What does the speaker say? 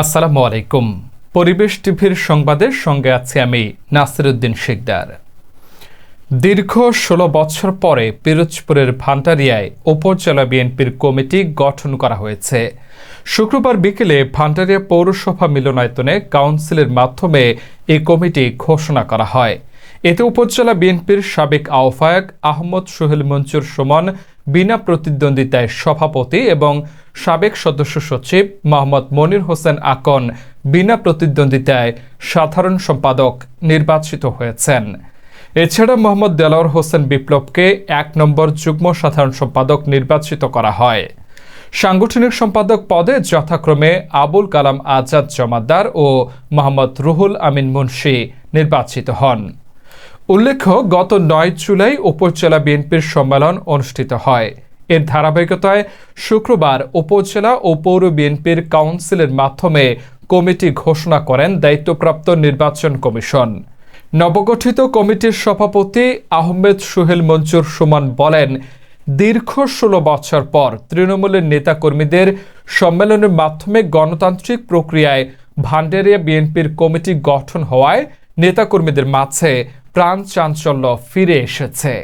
আসসালামু আলাইকুম। পরিবেশ টিভির সংবাদের সঙ্গে আছি আমি নাসিরুদ্দিন শিকদার। দীর্ঘ ষোলো বছর পরে পিরোজপুরের ভান্ডারিয়ায় উপজেলা বিএনপির কমিটি গঠন করা হয়েছে। শুক্রবার বিকেলে ভান্ডারিয়া পৌরসভা মিলনায়তনে কাউন্সিলের মাধ্যমে এই কমিটি ঘোষণা করা হয়। এতে উপজেলা বিএনপির সাবেক আহ্বায়ক আহমদ সোহেল মঞ্জুর সুমন, বিনা প্রতিদ্বন্দ্বিতায় সভাপতি এবং সাবেক সদস্য সচিব মোহাম্মদ মনির হোসেন আকন বিনা প্রতিদ্বন্দ্বিতায় সাধারণ সম্পাদক নির্বাচিত হয়েছেন। এছাড়া মোহাম্মদ দেলাওয়ার হোসেন বিপ্লবকে এক নম্বর যুগ্ম সাধারণ সম্পাদক নির্বাচিত করা হয়। সাংগঠনিক সম্পাদক পদে যথাক্রমে আবুল কালাম আজাদ জমাদ্দার ও মোহাম্মদ রুহুল আমিন মুন্সি নির্বাচিত হন। উল্লেখ্য, গত নয় জুলাই উপজেলা বিএনপির সম্মেলন অনুষ্ঠিত হয়। এর ধারাবাহিকতায় শুক্রবার উপজেলা ও পৌর বিএনপির কাউন্সিলের মাধ্যমে কমিটি ঘোষণা করেন দায়িত্বপ্রাপ্ত নির্বাচন কমিশন। নবগঠিত কমিটির সভাপতি আহমেদ সোহেল মঞ্জুর সুমন বলেন, দীর্ঘ ষোলো বছর পর তৃণমূলের নেতাকর্মীদের সম্মেলনের মাধ্যমে গণতান্ত্রিক প্রক্রিয়ায় ভান্ডারিয়া বিএনপির কমিটি গঠন হওয়ায় নেতাকর্মীদের মাঝে প্রাণ চাঞ্চল্য ফিরে এসেছে।